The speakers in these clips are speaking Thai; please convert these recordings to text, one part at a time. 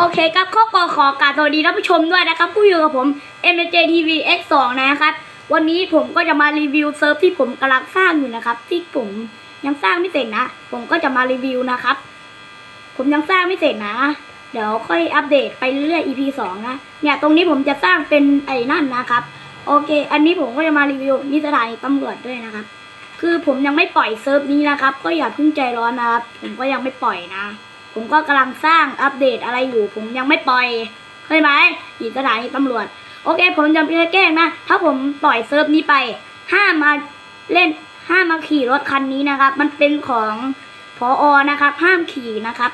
โอเคครับข้อกอขอกาบสวัสดีท่านผู้ชมด้วยนะครับผู้อยู่กับผม m j TV X 2 นะครับ วันนี้ผมก็จะมารีวิวเซิร์ฟที่ผมกำลังสร้างอยู่นะครับ ที่ผมยังสร้างไม่เสร็จนะ ผมก็จะมารีวิวนะครับ ผมยังสร้างไม่เสร็จนะ เดี๋ยวค่อยอัปเดตไปเรื่อยๆ EP สองนะเนี่ยตรงนี้ผมจะสร้างเป็นไอ้นั่นนะครับ โอเค อันนี้ผมก็จะมารีวิวนิสถานีตำรวจด้วยนะครับ คือผมยังไม่ปล่อยเซิร์ฟนี้นะครับ ก็อย่าเพิ่งใจร้อนนะครับ ผมก็ยังไม่ปล่อยนะ ผมก็กำลังสร้างอัปเดตอะไรอยู่ ผมยังไม่ปล่อยเข้าใจไหมอีกสถานีตำรวจ โอเค ผมจะไม่แกล้งนะ ถ้าผมปล่อยเซิร์ฟนี้ไป ห้ามมาเล่น ห้ามมาขี่รถคันนี้นะครับ มันเป็นของพออนะครับ ห้ามขี่นะครับ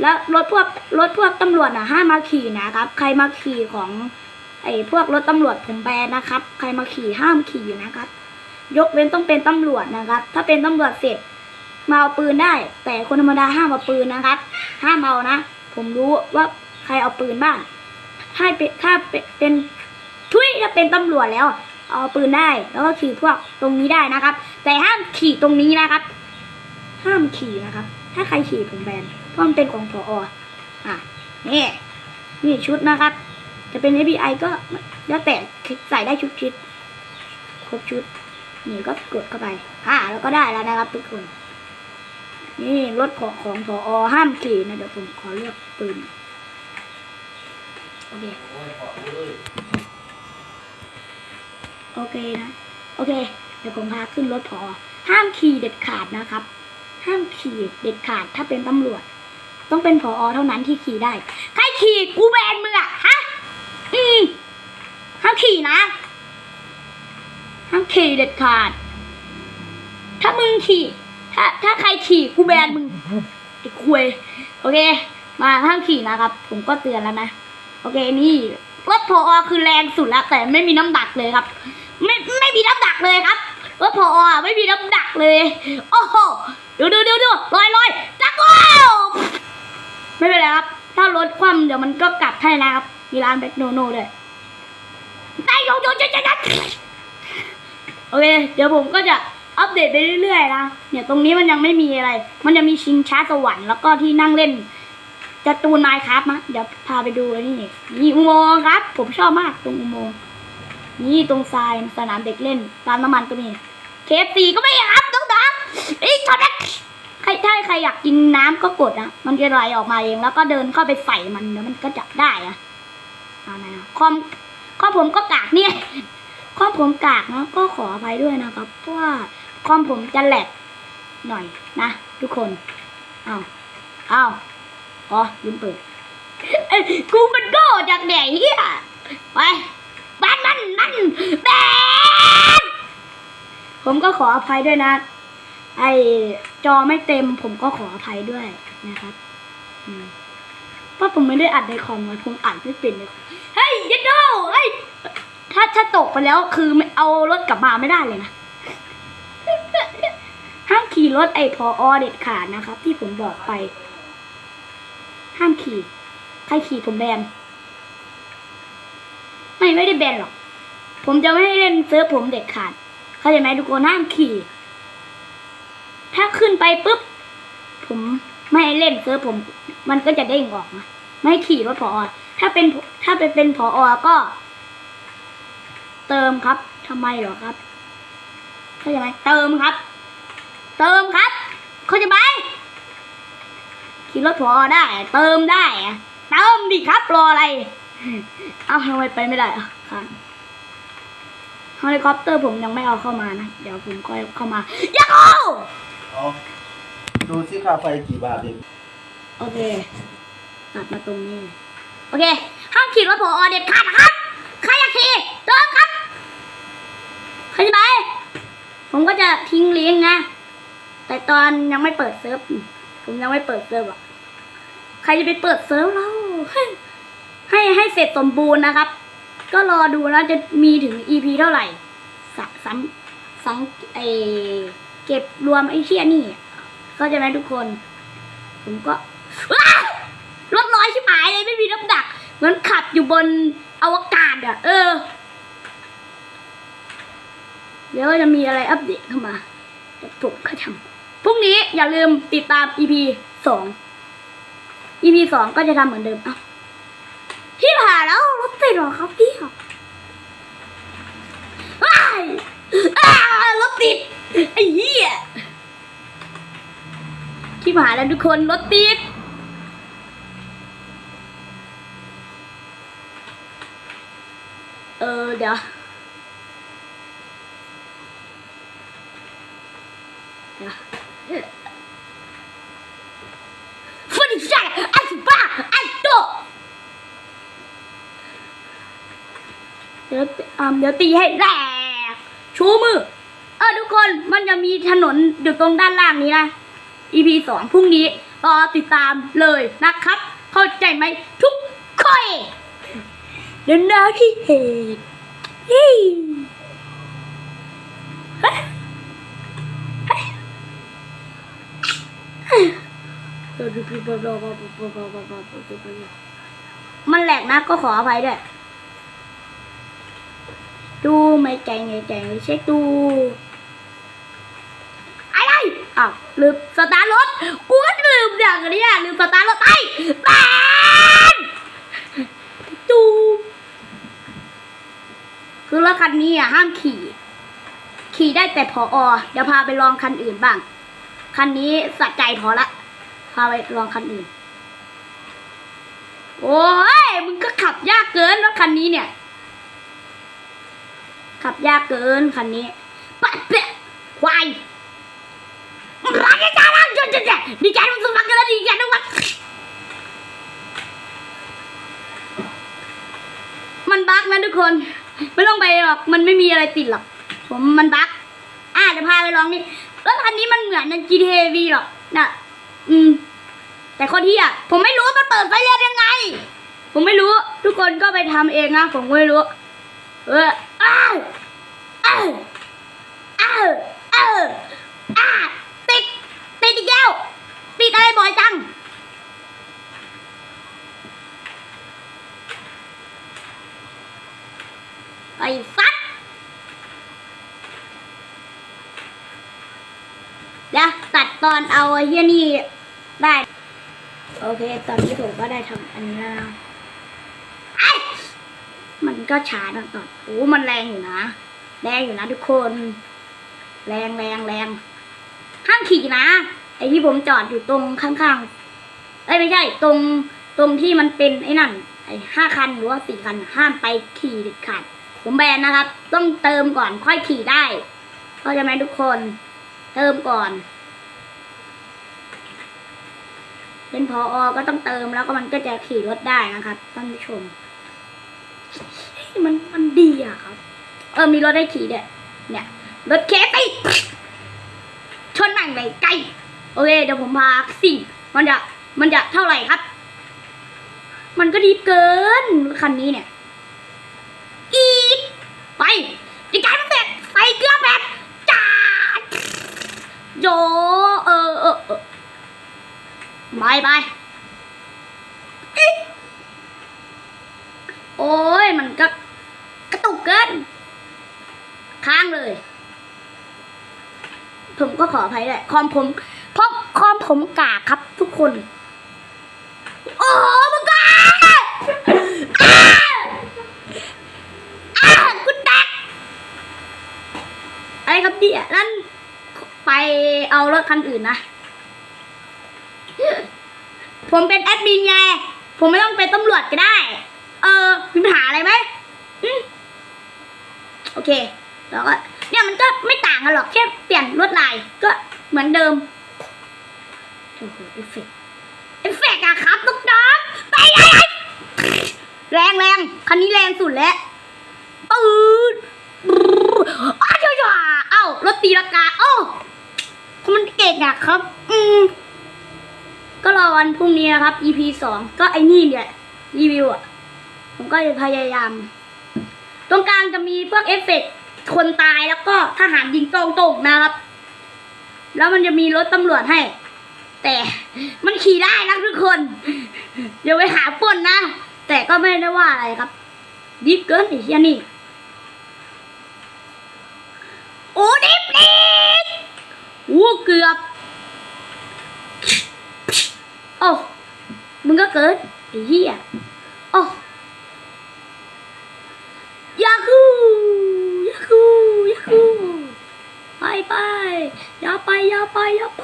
แล้วรถพวกรถพวกตำรวจนะห้ามมาขี่นะครับ ใครมาขี่ของไอ้พวกรถตำรวจผมแบนนะครับ ใครมาขี่ห้ามขี่นะครับ ยกเว้นต้องเป็นตำรวจนะครับ ถ้าเป็นตำรวจเสร็จ มาเอาปืนได้ แต่คนธรรมดาห้ามเอาปืนนะครับ ห้ามเอานะ ผมรู้ว่าใครเอาปืนบ้างถ้าเป็นถ้าเป็นทุยถ้าเป็นตำรวจแล้ว เอาปืนได้ แล้วก็ขี่พวกตรงนี้ได้นะครับ แต่ห้ามขี่ตรงนี้นะครับ ห้ามขี่นะครับ ถ้าใครขี่ผมแบนเพราะมันเป็นของพออะนี่นี่ชุดนะครับ จะเป็น FBI ก็แล้วแต่ใส่ได้ชุดชุดครบชุดนี่ก็กดเข้าไป อ่า แล้วก็ได้แล้วนะครับทุกคน นี่รถของของพออห้ามขี่นะเดี๋ยวผมขอเลือกปืนโอเคโอเคนะ โอเค เดี๋ยวผมพาขึ้นรถพอห้ามขี่เด็ดขาดนะครับ ห้ามขี่เด็ดขาดถ้าเป็นตำรวจ ต้องเป็นพอเท่านั้นที่ขี่ได้ใครขี่กูแบนมึงอะฮะอืมห้ามขี่นะห้ามขี่เด็ดขาด ถ้ามึงขี่ ถ้าถ้าใครขี่กูแบนมึงไอ้คุยโอเค มาห้ามขี่นะครับ ผมก็เตือนแล้วนะ โอเคนี่รถพอคือแรงสุดแล้วแต่ไม่มีน้ำหนักเลยครับ ไม่ไม่มีน้ำหนักเลยครับรถพอไม่มีน้ำหนักเลย โอ้โหดูดูดูดูลอยลอยจักรวาลไม่เป็นไรครับ ถ้ารถคว่ำเดี๋ยวมันก็กลับให้นะครับ มีร้านแบ็คโนโน่ด้วยได้โยโยโยโยโยโอเค เดี๋ยวผมก็จะ อัปเดตไปเรื่อยๆนะเนี่ยตรงนี้มันยังไม่มีอะไร มันจะมีชิงช้าสวรรค์แล้วก็ที่นั่งเล่นจะตูนไมค์ครับมะเดี๋ยวพาไปดูเลยนี่นี่อุโมงค์ครับ ผมชอบมากตรงอุโมงค์นี่ตรงทรายสนามเด็กเล่นร้านน้ำมันก็มีเคฟซีก็ไม่ครับต้องดับอ้ยชอตนะใครถ้าใครอยากกินน้ำก็กดนะมันจะไหลออกมาเองแล้วก็เดินเข้าไปใส่มันเดี๋ยวมันก็จับได้อะเอานะคอมคอมผมก็กากเนี่ยคอมผมกากนะก็ขออภัยด้วยนะครับเพราะว่า คอมผมจะแหลกหน่อยนะ ทุกคน เอาเอาอ๋อลืมเปิดเอ้ยกูมันโง่จากไหนเฮียไปบ้านมันมันแบนผมก็ขออภัยด้วยนะ ไอจอไม่เต็ม ผมก็ขออภัยด้วยนะครับเพราะผมไม่ได้อัดในคอมไว้ผมอัดไม่เป็นเลยเฮ้ยยันโดเฮ้ยถ้าถ้าตกไปแล้วคือไม่เอารถกลับมาไม่ได้เลยนะ รถไอพออเด็ดขาดนะครับ ที่ผมบอกไป ห้ามขี่ ใครขี่ผมแบน ไม่ไม่ได้แบนหรอก ผมจะไม่ให้เล่นเซิร์ฟผมเด็ดขาด เข้าใจไหมทุกคนห้ามขี่ ถ้าขึ้นไปปุ๊บ ผมไม่ให้เล่นเซิร์ฟผม มันก็จะเด้งออกนะไม่ขี่รถพออถ้าเป็นถ้าไปเป็นพออก็ เติมครับทำไมหรอครับเข้าใจไหมเติมครับ เติมครับ เข้าใจไหมขี่รถพอได้ เติมได้อะเติมดิครับรออะไร เอาทำไมไปไม่ได้อะครับเฮลิคอปเตอร์ผมยังไม่เอาเข้ามานะ เดี๋ยวผมก็เข้ามาอยากเอาเอาดูสิค่าไฟกี่บาทเองโอเค ตัดมาตรงนี้ โอเค ห้ามขี่รถพอเด็ดขาดนะครับ ใครอยากขี่เติมครับเข้าใจไหมผมก็จะทิ้งลิงก์นะ แต่ตอนยังไม่เปิดเซิร์ฟผมยังไม่เปิดเซิร์ฟอะใครจะไปเปิดเซิร์ฟเราให้ให้เสร็จสมบูรณ์นะครับ ก็รอดูนะจะมีถึง EP เท่าไหร่สะสัมสังไอเก็บรวมไอ้เชี่ยนี่เข้าใจไหมทุกคน ผมก็รถลอยชิบหายเลยไม่มีน้ำหนักเหมือนขับอยู่บนอวกาศอะ เออ เดี๋ยวจะมีอะไรอัปเดตเข้ามาแต่ผมก็ทำ พรุ่งนี้อย่าลืมติดตาม EP สอง EP สองก็จะทำเหมือนเดิมเอ้าพี่ผ่านแล้วรถติดหรอครับพี่ครับอ้ายรถติดไอ้เหี้ยที่ผ่านแล้วทุกคนรถติดเออเดี๋ยวเดี๋ยว ฟันอีกใช่ไอ้บ้าไอ้โตเดี๋ยวอ่าเดี๋ยวตีให้แหลกชูมือ เออทุกคนมันจะมีถนนอยู่ตรงด้านล่างนี้นะ EP สองพรุ่งนี้รอติดตามเลยนะครับ เข้าใจไหมทุกคนเดินหน้าที่เหตุยี่เฮ้ยเฮ้ย มันแหลกนะก็ขออภัยด้วย ดูไม่ใจไงใจงเช็คดูอะไรอ้าวลืมสตาร์รถกูก็ลืมอย่างนี้ลืมสตาร์รถไปแบนจูคือรถคันนี้อะห้ามขี่ ขี่ได้แต่พออเดี๋ยวพาไปลองคันอื่นบ้าง คันนี้สะใจพอละ พาไปลองคันอื่น โอ้ย มึงก็ขับยากเกินรถคันนี้เนี่ย ขับยากเกินคันนี้ปะเปะควายรักกันจังจังจังจังดีใจทุกวันกันแล้วดีใจทุกวันมันบั๊กนะทุกคน ไม่ต้องไปหรอก มันไม่มีอะไรติดหรอก ผมมันบั๊กอะเดี๋ยวพาไปลองนี่ คันนี้มันเหมือนใน GTA V หรอกน่ะ อืม แต่คนที่อะ ผมไม่รู้ว่ามันเปิดไฟเรียนยังไง ผมไม่รู้ ทุกคนก็ไปทำเองนะ ผมไม่รู้ เอออ้าวอ้าวอ้าวอ้าวอ้าติด ติดอีกแล้วติดอะไรบ่อยจังไอ้สัตว์เดี๋ยว ตอนเอาไอ้เฮียนี่ได้ โอเค ตอนนี้ผมก็ได้ทำอันนี้แล้วไอ้มันก็ช้าหน่อยก่อนโอ้มันแรงอยู่นะ แรงอยู่นะทุกคน แรงแรงแรงห้ามขี่นะ ไอที่ผมจอดอยู่ตรงข้างๆ เอ้ยไม่ใช่ ตรงตรงที่มันเป็นไอ้นั่น ไอ้ห้าคันหรือว่าสี่คันห้ามไปขี่เด็ดขาดผมแบนนะครับ ต้องเติมก่อนค่อยขี่ได้เข้าใจไหมทุกคน เติมก่อน เป็นพออก็ต้องเติมแล้วก็มันก็จะขี่รถได้นะครับท่านผู้ชมมันมันดีอะครับ เออมีรถได้ขี่เนี่ยเนี่ยรถเคสติชนแม่งไปไกลโอเคเดี๋ยวผมพาสิ่งมันจะมันจะเท่าไหร่ครับ มันก็ดีเกินคันนี้เนี่ย อีกไปดีใจมันเสร็จใส่เกลือแบบจ้าดโยเออเออเอ อบายบายอิ๊ะโอ้ยมันก็กระตุกเกิน ค้างเลย ผมก็ขออภัยด้วยคอมผมเพราะคอมผมกากครับทุกคน โอ้โหมึงกาอ้าอ้ากูแตกอะไรครับเนี่ยนั่นไปเอารถคันอื่นนะ ผมเป็นแอดมินไง ผมไม่ต้องเป็นตำรวจก็ได้ เออมีปัญหาอะไรไหมโอเค แล้วก็เนี่ยมันก็ไม่ต่างกันหรอกแค่เปลี่ยนลวดลายก็เหมือนเดิมโอ้โหเอฟเฟกเอฟเฟกอะครับลูกน้องไปไงแรงแรงคันนี้แรงสุดแล้วปืนอ้าวจ้าเอ้ารถตีลังกาโอ้มันเก่งอะครับ อืม ก็รอวันพรุ่งนี้นะครับ EP สองก็ไอ้นี่เนี่ยรีวิวอะ ผมก็จะพยายาม ตรงกลางจะมีพวกเอฟเฟกต์คนตายแล้วก็ทหารยิงตรงๆนะครับ แล้วมันจะมีรถตำรวจให้ แต่มันขี่ได้นะทุกคนเดี๋ยวไปหาปนนะ แต่ก็ไม่ได้ว่าอะไรครับดิฟเกินไอ้เหี้ยนี่โอ้ดิฟดิฟโอ้เกือบ โอ้มึงก็เกินไอ้เหี้ยโอ้ยาคูยาคูยาคูไปไปอย่าไปอย่าไปอย่าไป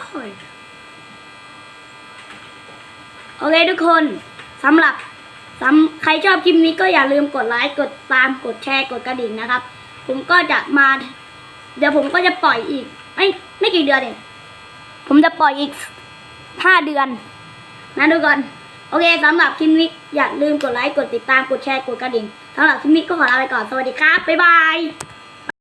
โอเคทุกคนสำหรับสำใครชอบคลิปนี้ก็อย่าลืมกดไลค์กดตามกดแชร์กดกระดิ่งนะครับ ผมก็จะมา เดี๋ยวผมก็จะปล่อยอีกไม่ไม่กี่เดือนเองผมจะปล่อยอีกห้าเดือน นะทุกคนโอเคสำหรับคลิปนี้อย่าลืมกดไลค์กดติดตามกดแชร์กดกระดิ่งสำหรับคลิปนี้ก็ขอลาไปก่อนสวัสดีครับบ๊ายบาย